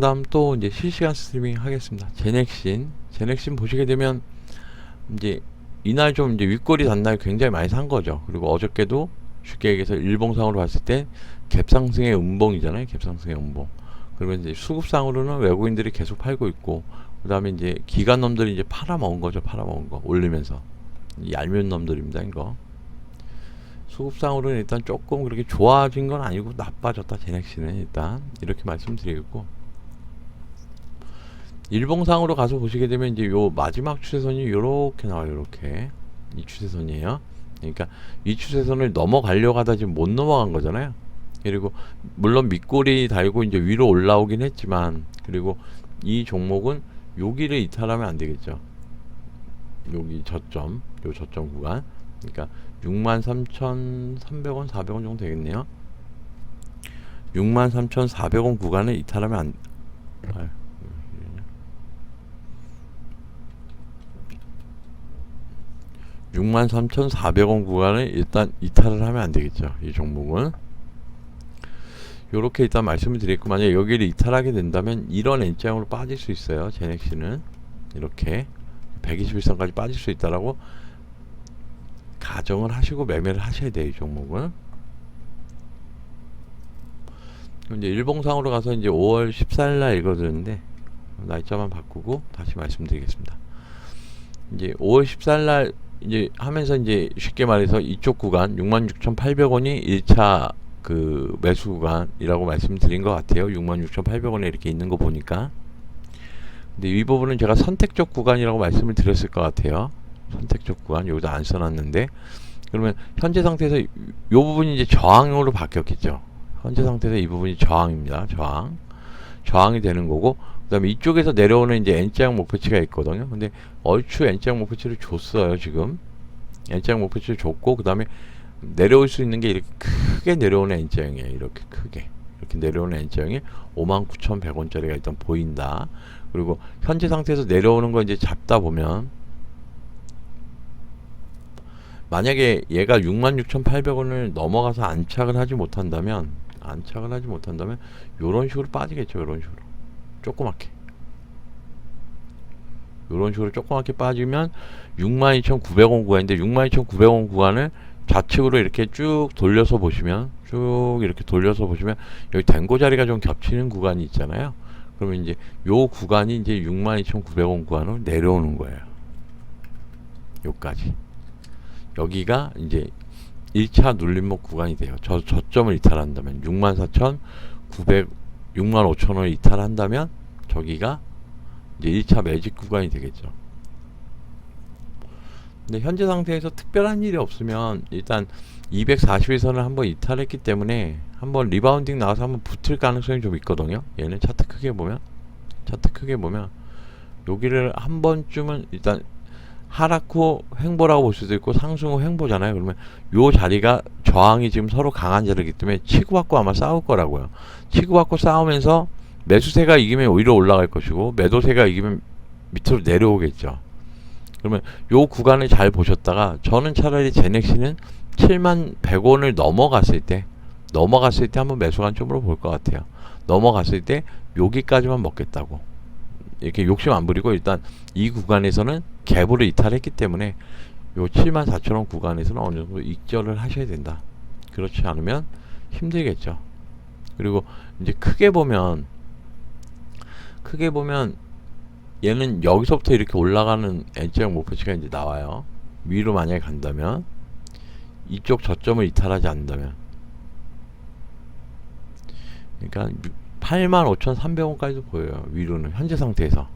다음 또 이제 실시간 스트리밍 하겠습니다. 제넥신, 제넥신 보시게 되면 이제 이날 좀 이제 윗골이 단날 굉장히 많이 산 거죠. 그리고 어저께도 쉽게 얘기해서 일봉상으로 봤을 때 갭상승의 음봉이잖아요. 갭상승의 음봉. 그러면 이제 수급상으로는 외국인들이 계속 팔고 있고 그다음에 이제 기관 놈들이 이제 팔아먹은 거죠. 팔아먹은 거 올리면서 얄미운 놈들입니다. 이거. 수급상으로는 일단 조금 그렇게 좋아진 건 아니고 나빠졌다. 제넥신은 일단 이렇게 말씀드리겠고 일봉상으로 가서 보시게 되면 이제 요 마지막 추세선이 요렇게 나와요. 요렇게 이 추세선이에요. 그러니까 이 추세선을 넘어가려고 하다 지금 못 넘어간 거잖아요. 그리고 물론 밑골이 달고 이제 위로 올라오긴 했지만 그리고 이 종목은 여기를 이탈하면 안 되겠죠. 여기 저점, 요 저점 구간. 그러니까 63,300원, 400원 정도 되겠네요. 63,400원 구간을 이탈하면 안 아유, 이러냐. 63,400원 구간을 일단 이탈을 하면 안 되겠죠. 이 종목은. 요렇게 일단 말씀을 드렸고 만약에 여기를 이탈하게 된다면 이런 N자형으로 빠질 수 있어요. 제넥시는 이렇게 121선까지 빠질 수 있다라고 가정을 하시고 매매를 하셔야 돼요. 이 종목은. 이제 일봉상으로 가서 이제 5월 14일 날 읽어드렸는데 날짜만 바꾸고 다시 말씀드리겠습니다. 이제 5월 14일 날 이제 하면서 이제 쉽게 말해서 이쪽 구간 66,800원이 1차 그 매수 구간이라고 말씀드린 것 같아요. 66,800원에 이렇게 있는 거 보니까. 근데 이 부분은 제가 선택적 구간이라고 말씀을 드렸을 것 같아요. 선택적 구간 여기다 안 써놨는데 그러면 현재 상태에서 이 부분이 이제 저항으로 바뀌었겠죠. 현재 상태에서 이 부분이 저항입니다. 저항. 저항이 되는 거고 그다음에 이쪽에서 내려오는 이제 N자형 목표치가 있거든요. 근데 얼추 N자형 목표치를 줬어요, 지금. N자형 목표치를 줬고 그다음에 내려올 수 있는 게 이렇게 크게 내려오는 N자형이에요. 이렇게 크게. 이렇게 내려오는 N자형이 59,100원짜리가 일단 보인다. 그리고 현재 상태에서 내려오는 거 이제 잡다 보면 만약에 얘가 66,800원을 넘어가서 안착을 하지 못한다면 안착을 하지 못한다면 요런 식으로 빠지겠죠. 요런 식으로. 조그맣게. 요런 식으로 조그맣게 빠지면 62,900원 구간인데 62,900원 구간을 좌측으로 이렇게 쭉 돌려서 보시면 쭉 이렇게 돌려서 보시면 여기 댕고 자리가 좀 겹치는 구간이 있잖아요. 그러면 이제 요 구간이 이제 62,900원 구간으로 내려오는 거예요. 요까지. 여기가 이제 1차 눌림목 구간이 돼요. 저 저점을 이탈한다면 64,900 65,000원 이탈한다면 저기가 이제 1차 매직 구간이 되겠죠. 근데 현재 상태에서 특별한 일이 없으면 일단 241선을 한번 이탈했기 때문에 한번 리바운딩 나와서 한번 붙을 가능성이 좀 있거든요. 얘는 차트 크게 보면 차트 크게 보면 여기를 한 번쯤은 일단 하락 후 횡보라고 볼 수도 있고 상승 후 횡보잖아요. 그러면 요 자리가 저항이 지금 서로 강한 자리이기 때문에 치고받고 아마 싸울 거라고요. 치고받고 싸우면서 매수세가 이기면 오히려 올라갈 것이고 매도세가 이기면 밑으로 내려오겠죠. 그러면 요 구간을 잘 보셨다가 저는 차라리 제넥시는 7만 100원을 넘어갔을 때 넘어갔을 때 한번 매수 관점으로 볼 것 같아요. 넘어갔을 때 여기까지만 먹겠다고 이렇게 욕심 안 부리고 일단 이 구간에서는 갭으로 이탈했기 때문에 요 7만 4천원 구간에서는 어느 정도 익절을 하셔야 된다. 그렇지 않으면 힘들겠죠. 그리고 이제 크게 보면 크게 보면 얘는 여기서부터 이렇게 올라가는 N자형 목표치가 이제 나와요. 위로 만약에 간다면 이쪽 저점을 이탈하지 않는다면 그러니까 85,300원까지도 보여요. 위로는 현재 상태에서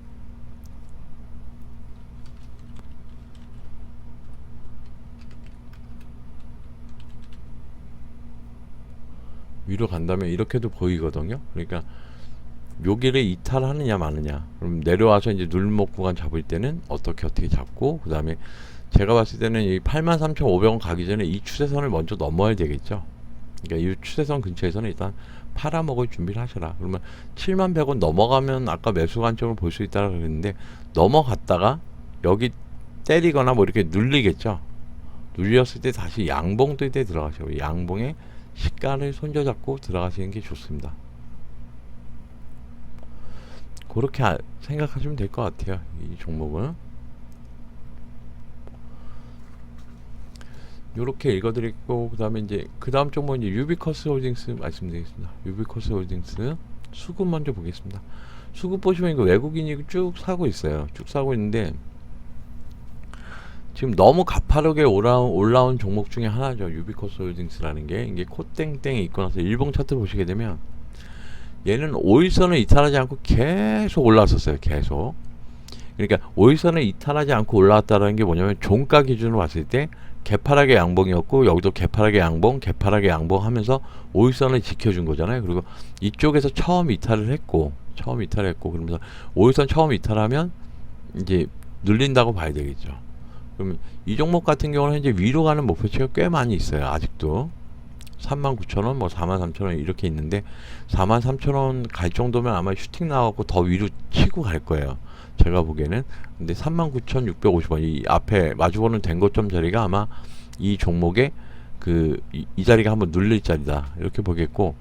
위로 간다면 이렇게도 보이거든요. 그러니까 여기를 이탈하느냐 마느냐. 그럼 내려와서 이제 눌목 구간 잡을 때는 어떻게 어떻게 잡고 그 다음에 제가 봤을 때는 이 83,500원 가기 전에 이 추세선을 먼저 넘어야 되겠죠. 그러니까 이 추세선 근처에서는 일단 팔아먹을 준비를 하셔라. 그러면 7만 100원 넘어가면 아까 매수 관점을 볼 수 있다고 그랬는데 넘어갔다가 여기 때리거나 뭐 이렇게 눌리겠죠. 눌렸을 때 다시 양봉 뜰 때 들어가셔요. 양봉에 시가를 손져잡고 들어가시는 게 좋습니다. 그렇게 아- 생각하시면 될 것 같아요. 이 종목은. 요렇게 읽어드리고 그 다음에 이제 그 다음 종목은 이제 유비커스 홀딩스 말씀드리겠습니다. 유비커스 홀딩스 수급 먼저 보겠습니다. 수급 보시면 이거 외국인이 쭉 사고 있어요. 쭉 사고 있는데 지금 너무 가파르게 올라온, 올라온 종목 중에 하나죠. 유비커스 홀딩스라는 게 이게 코땡땡이 있고 나서 일봉 차트 보시게 되면 얘는 5일선을 이탈하지 않고 계속 올라왔었어요. 계속. 그러니까 5일선을 이탈하지 않고 올라왔다는 게 뭐냐면 종가 기준으로 봤을 때 개파락의 양봉이었고 여기도 개파락의 양봉, 개파락의 양봉 하면서 5일선을 지켜준 거잖아요. 그리고 이쪽에서 처음 이탈을 했고 처음 이탈했고 그러면서 5일선 처음 이탈하면 이제 눌린다고 봐야 되겠죠. 그러면 이 종목 같은 경우는 현재 위로 가는 목표치가 꽤 많이 있어요. 아직도 39,000원, 뭐 43,000원 이렇게 있는데 43,000원 갈 정도면 아마 슈팅 나와갖고 더 위로 치고 갈 거예요. 제가 보기에는 근데 39,650원 이 앞에 마주보는 된 고점 자리가 아마 이 종목의 그이 자리가 한번 눌릴 자리다 이렇게 보겠고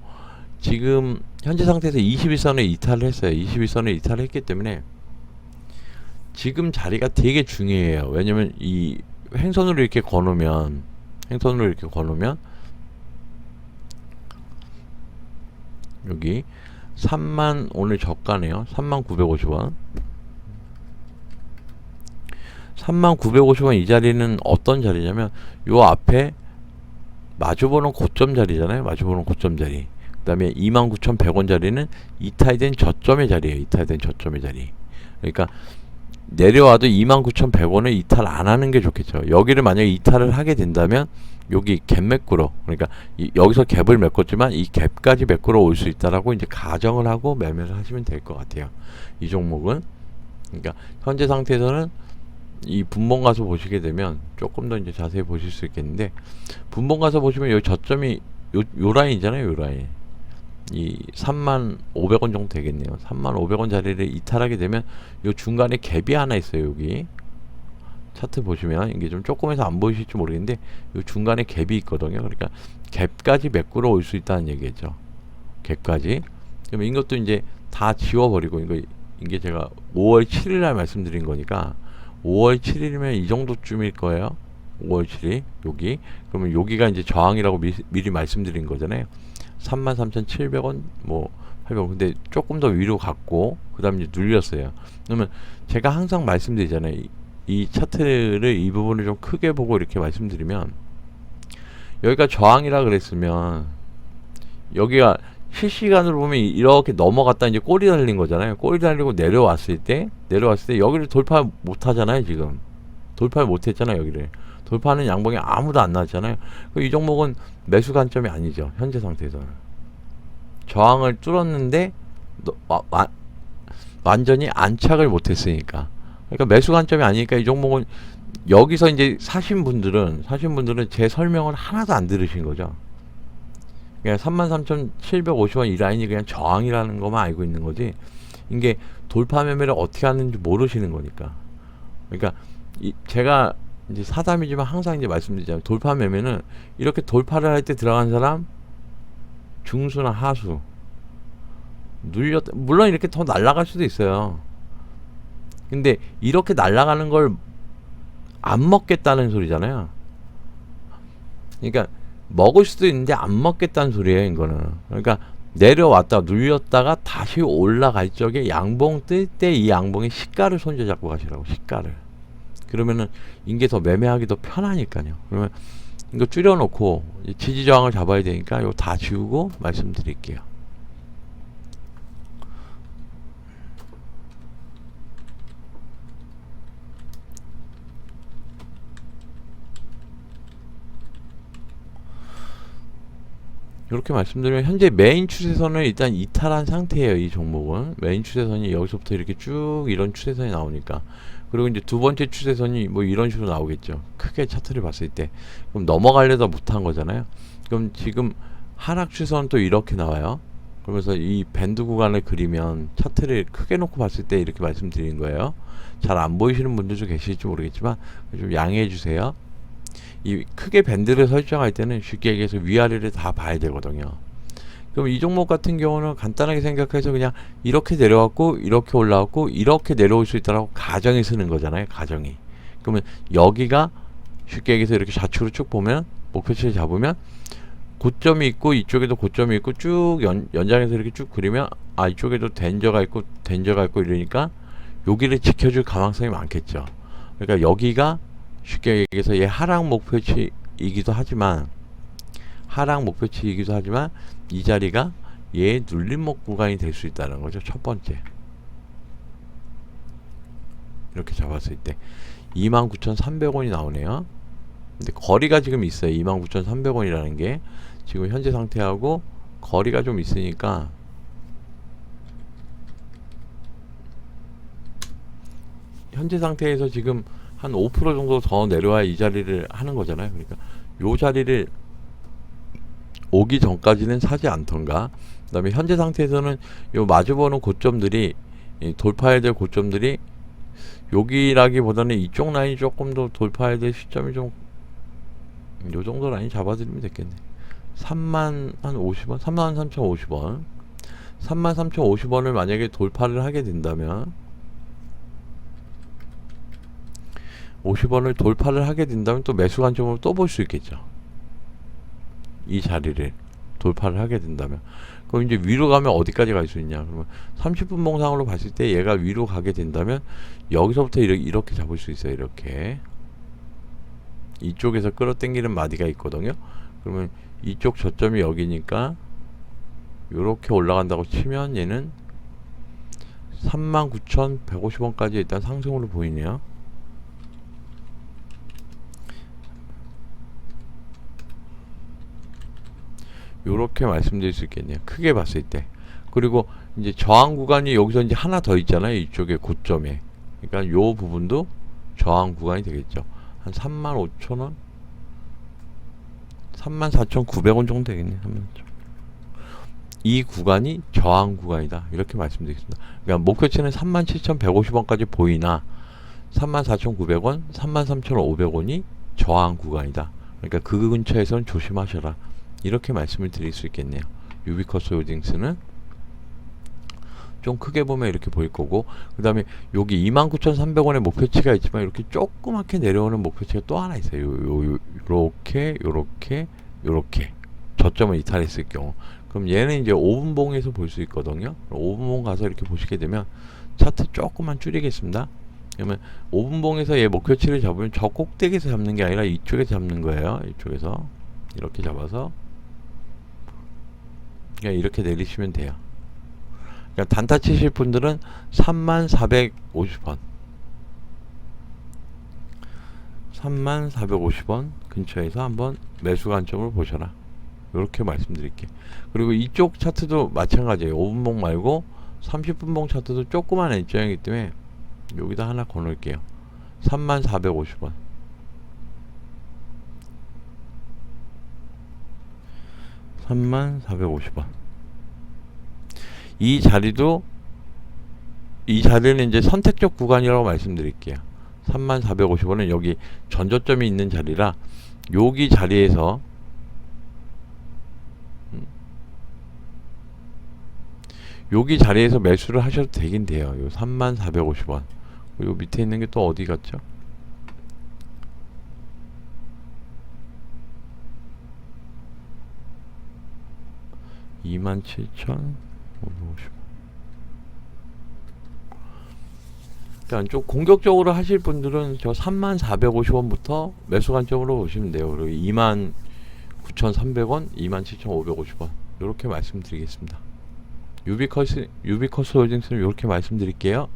지금 현재 상태에서 21선에 이탈을 했어요. 21선에 이탈을 했기 때문에 지금 자리가 되게 중요해요. 왜냐면 이 횡선으로 이렇게 거놓으면 횡선으로 이렇게 거놓으면 여기 3만 오늘 저가네요. 3만 950원. 3만 950원 이 자리는 어떤 자리냐면 요 앞에 마주보는 고점 자리잖아요. 마주보는 고점 자리. 그 다음에 29,100원 자리는 이탈된 저점의 자리예요. 이탈된 저점의 자리. 그러니까 내려와도 29,100원을 이탈 안 하는 게 좋겠죠. 여기를 만약에 이탈을 하게 된다면 여기 갭 매꾸로 그러니까 이, 여기서 갭을 메꿨지만 이 갭까지 매꾸러 올 수 있다라고 이제 가정을 하고 매매를 하시면 될 것 같아요. 이 종목은 그러니까 현재 상태에서는 이 분봉 가서 보시게 되면 조금 더 이제 자세히 보실 수 있겠는데 분봉 가서 보시면 여기 저점이 요, 요 라인이잖아요. 요 라인. 이 3만 500원 정도 되겠네요. 3만 500원 자리를 이탈하게 되면 요 중간에 갭이 하나 있어요. 여기 차트 보시면 이게 좀 조금해서 안 보이실지 모르겠는데 요 중간에 갭이 있거든요. 그러니까 갭까지 메꾸러 올 수 있다는 얘기죠. 갭까지. 그러면 이것도 이제 다 지워버리고 이거 이게 제가 5월 7일 날 말씀드린 거니까 5월 7일이면 이 정도쯤일 거예요. 5월 7일 여기 그러면 여기가 이제 저항이라고 미, 미리 말씀드린 거잖아요. 33,700원 뭐 800원 근데 조금 더 위로 갔고 그 다음에 이제 눌렸어요. 그러면 제가 항상 말씀드리잖아요. 이, 이 차트를 이 부분을 좀 크게 보고 이렇게 말씀드리면 여기가 저항이라 그랬으면 여기가 실시간으로 보면 이- 이렇게 넘어갔다 이제 꼬리 달린 거잖아요. 꼬리 달리고 내려왔을 때 내려왔을 때 여기를 돌파 못 하잖아요, 지금. 돌파를 못 했잖아요, 여기를. 돌파하는 양봉이 아무도 안 나왔잖아요. 그이 종목은 매수 관점이 아니죠. 현재 상태에서는. 저항을 뚫었는데 너- 와- 와- 완전히 안착을 못 했으니까. 그러니까 매수 관점이 아니니까 이 종목은 여기서 이제 사신 분들은 사신 분들은 제 설명을 하나도 안 들으신 거죠. 그냥 33,750원 이 라인이 그냥 저항이라는 것만 알고 있는 거지. 이게 돌파 매매를 어떻게 하는지 모르시는 거니까. 그러니까 이 제가 이제 사담이지만 항상 이제 말씀드리잖아요. 돌파 매매는 이렇게 돌파를 할 때 들어간 사람 중수나 하수 눌렸 물론 이렇게 더 날아갈 수도 있어요. 근데 이렇게 날아가는 걸 안 먹겠다는 소리잖아요. 그러니까 먹을 수도 있는데 안 먹겠다는 소리예요, 이거는. 그러니까 내려왔다 눌렸다가 다시 올라갈 적에 양봉 뜰 때 이 양봉의 시가를 손져 잡고 가시라고 시가를. 그러면은 이게 더 매매하기 더 편하니까요. 그러면 이거 줄여놓고 이 지지 저항을 잡아야 되니까 이거 다 지우고 말씀드릴게요. 이렇게 말씀드리면 현재 메인 추세선을 일단 이탈한 상태예요. 이 종목은 메인 추세선이 여기서부터 이렇게 쭉 이런 추세선이 나오니까 그리고 이제 두 번째 추세선이 뭐 이런 식으로 나오겠죠. 크게 차트를 봤을 때 그럼 넘어가려다 못한 거잖아요. 그럼 지금 하락 추세선 또 이렇게 나와요. 그러면서 이 밴드 구간을 그리면 차트를 크게 놓고 봤을 때 이렇게 말씀드리는 거예요. 잘 안 보이시는 분들도 계실지 모르겠지만 좀 양해해 주세요. 이 크게 밴드를 설정할 때는 쉽게 얘기해서 위아래를 다 봐야 되거든요. 그럼 이 종목 같은 경우는 간단하게 생각해서 그냥 이렇게 내려왔고 이렇게 올라왔고 이렇게 내려올 수 있다라고 가정이 쓰는 거잖아요. 가정이. 그러면 여기가 쉽게 얘기해서 이렇게 좌측으로 쭉 보면 목표치를 잡으면 고점이 있고 이쪽에도 고점이 있고 쭉 연, 연장해서 이렇게 쭉 그리면 아 이쪽에도 덴저가 있고 덴저가 있고 이러니까 여기를 지켜줄 가망성이 많겠죠. 그러니까 여기가 쉽게 얘기해서 얘 하락 목표치이기도 하지만 하락 목표치이기도 하지만 이 자리가 얘의 눌림목 구간이 될 수 있다는 거죠. 첫 번째. 이렇게 잡았을 때 29,300원이 나오네요. 근데 거리가 지금 있어요. 29,300원이라는 게 지금 현재 상태하고 거리가 좀 있으니까 현재 상태에서 지금 한 5% 정도 더 내려와야 이 자리를 하는 거잖아요. 그러니까 요 자리를 오기 전까지는 사지 않던가. 그다음에 현재 상태에서는 요 마주보는 고점들이 이 돌파해야 될 고점들이 여기라기보다는 이쪽 라인 조금 더 돌파해야 될 시점이 좀 요 정도 라인 잡아드리면 됐겠네. 3만 한 50원, 3만 3,050원. 3만 3,050원을 만약에 돌파를 하게 된다면 50원을 돌파를 하게 된다면 또 매수 관점으로 또 볼 수 있겠죠. 이 자리를 돌파를 하게 된다면 그럼 이제 위로 가면 어디까지 갈 수 있냐? 그러면 30분 봉상으로 봤을 때 얘가 위로 가게 된다면 여기서부터 이렇게, 이렇게 잡을 수 있어요 이렇게. 이쪽에서 끌어당기는 마디가 있거든요. 그러면 이쪽 저점이 여기니까 요렇게 올라간다고 치면 얘는 39,150원까지 일단 상승으로 보이네요 요렇게 말씀드릴 수 있겠네요. 크게 봤을 때. 그리고 이제 저항 구간이 여기서 이제 하나 더 있잖아요. 이쪽에 고점에. 그러니까 요 부분도 저항 구간이 되겠죠. 한 35,000원? 34,900원 정도 되겠네요. 34,000원. 이 구간이 저항 구간이다. 이렇게 말씀드리겠습니다. 그러니까 목표치는 37,150원까지 보이나 34,900원, 33,500원이 저항 구간이다. 그러니까 그 근처에서는 조심하셔라. 이렇게 말씀을 드릴 수 있겠네요. 유비커스 홀딩스는 좀 크게 보면 이렇게 보일 거고 그 다음에 여기 29,300원의 목표치가 있지만 이렇게 조그맣게 내려오는 목표치가 또 하나 있어요. 요, 요, 요, 요렇게 요렇게 요렇게 저점을 이탈했을 경우 그럼 얘는 이제 5분봉에서 볼 수 있거든요. 5분봉 가서 이렇게 보시게 되면 차트 조금만 줄이겠습니다. 그러면 5분봉에서 얘 목표치를 잡으면 저 꼭대기에서 잡는 게 아니라 이쪽에서 잡는 거예요. 이쪽에서 이렇게 잡아서 그냥 이렇게 내리시면 돼요. 그러니까 단타 치실 분들은 3450원 3450원 근처에서 한번 매수 관점을 보셔라. 이렇게 말씀드릴게요. 그리고 이쪽 차트도 마찬가지예요. 5분봉 말고 30분봉 차트도 조그만 일정이기 때문에 여기다 하나 걸을게요. 3450원 3450원. 이 자리도 이 자리는 이제 선택적 구간이라고 말씀드릴게요. 3450원은 여기 전저점이 있는 자리라 여기 자리에서 음, 여기 자리에서 매수를 하셔도 되긴 돼요. 요 3450원. 요 밑에 있는 게 또 어디 갔죠? 이만 칠천 오백오십. 그러니까 좀 공격적으로 하실 분들은 저 3만 450원부터 매수 관점으로 보시면 돼요. 그리고 2만 9,300원, 2만 7,550원 이렇게 말씀드리겠습니다. 유비커스 유비커스 홀딩스는 이렇게 말씀드릴게요.